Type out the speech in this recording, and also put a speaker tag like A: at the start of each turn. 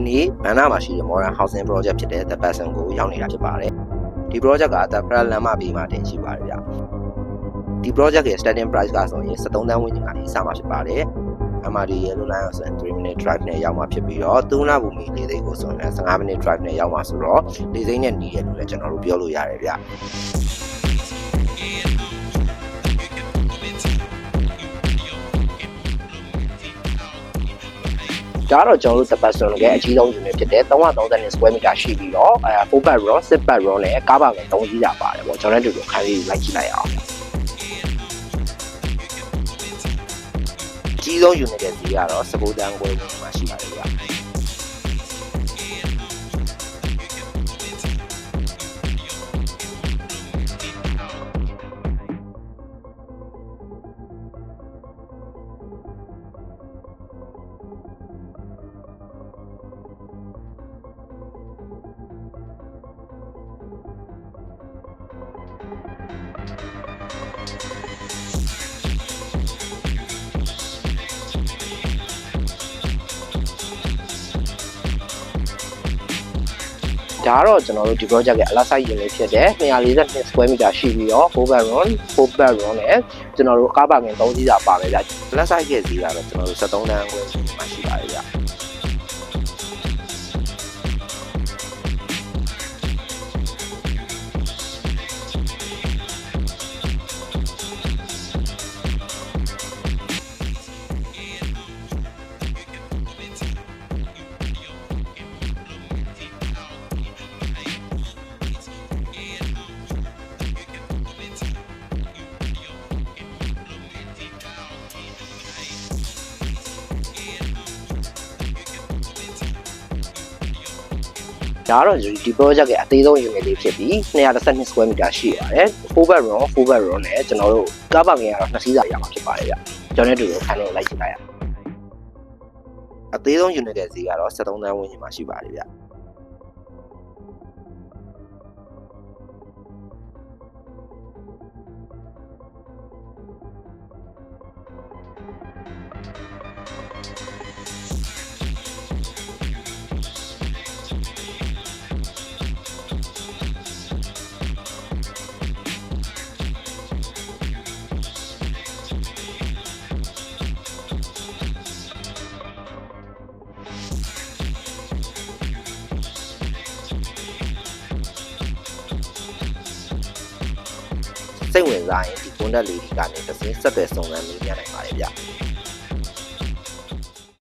A: ဒီနေ့ဘန်နာမှာရှိတဲ့ Modern Housing Project ဖြစ်တဲ့ The Person ကိုရောက်နေတာဖြစ်ပါတယ်ဒီ project က The Pratt လမ်းမဘေးမှာတင်ရှိပါတယ်ဗျဒီ project ရဲ့ starting price ကဆိုရင်73တန်းဝန်းကျင်ကနေစမှာဖြစ်ပါတယ် MRD Yellow Line ကိုဆိုရင်3 minute drive နဲ့ရောက်မှာဖြစ်ပြီးတော့3လဘူမီလေးသိန်းကိုဆိုရင်15 minute drive နဲ့ရောက်မှာဆိုတော့လေးသိန်းနဲ့နီးတယ်လို့လည်းကျွန်တော်တို့ပြောလို့ရတယ်ဗျ ဒါကတော့ကျွန်တော်တို့ the person ရဲ့အကြီးဆုံး unit ဖြစ်တဲ့330 square meter ရှိပြီးတော့အဲ4 bed room 6 bed room နဲ့ကားပါငယ်3ကြီးတာပါတယ်ပေါ့ကျွန်တော်တို့တို့ခန်းလေးလိုက်ကြည့်လိုက်အောင်အကြီးဆုံး unit ရဲ့ဈေးကတော့19တန်းခွဲမှာရှိပါတယ်ဗျာ ဒါကတော့ကျွန်တော်တို့ဒီ project ရဲ့အလားဆိုင် unit ဖြစ်တဲ့242 square meter ရှိပြီးတော့4 bed room 4 bed room နဲ့ကျွန်တော်တို့ကားပါငယ်3ကြီးတာပါပဲဗျာအလားဆိုင်ရဲ့ဈေးကတော့ကျွန်တော်တို့73တန်းခွဲမှာရှိပါတယ်ဗျာ ဒါကတော့ဒီ project ရဲ့အသေးဆုံး unit လေးဖြစ်ပြီး212 square meter ရှိရတယ်4 bed room 4 bed room နဲ့ကျွန်တော်တို့ကားပါငယ်ကတော့နှစ်စီးစာရမှာဖြစ်ပါတယ်ဗျကျွန်တော်တို့ခန်းလေးလိုက်ကြည့်လိုက်ရအောင်အသေးဆုံး unit ရဲ့ဈေးကတော့73တန်းဝန်းကျင်မှာရှိပါတယ်ဗျ စိတ်ဝင်စားရင်ဒီ contact လေးတွေကနေတစ်စင်းဆက်သွယ်စုံစမ်းမေးမြန်းနိုင်ပါတယ်ဗျ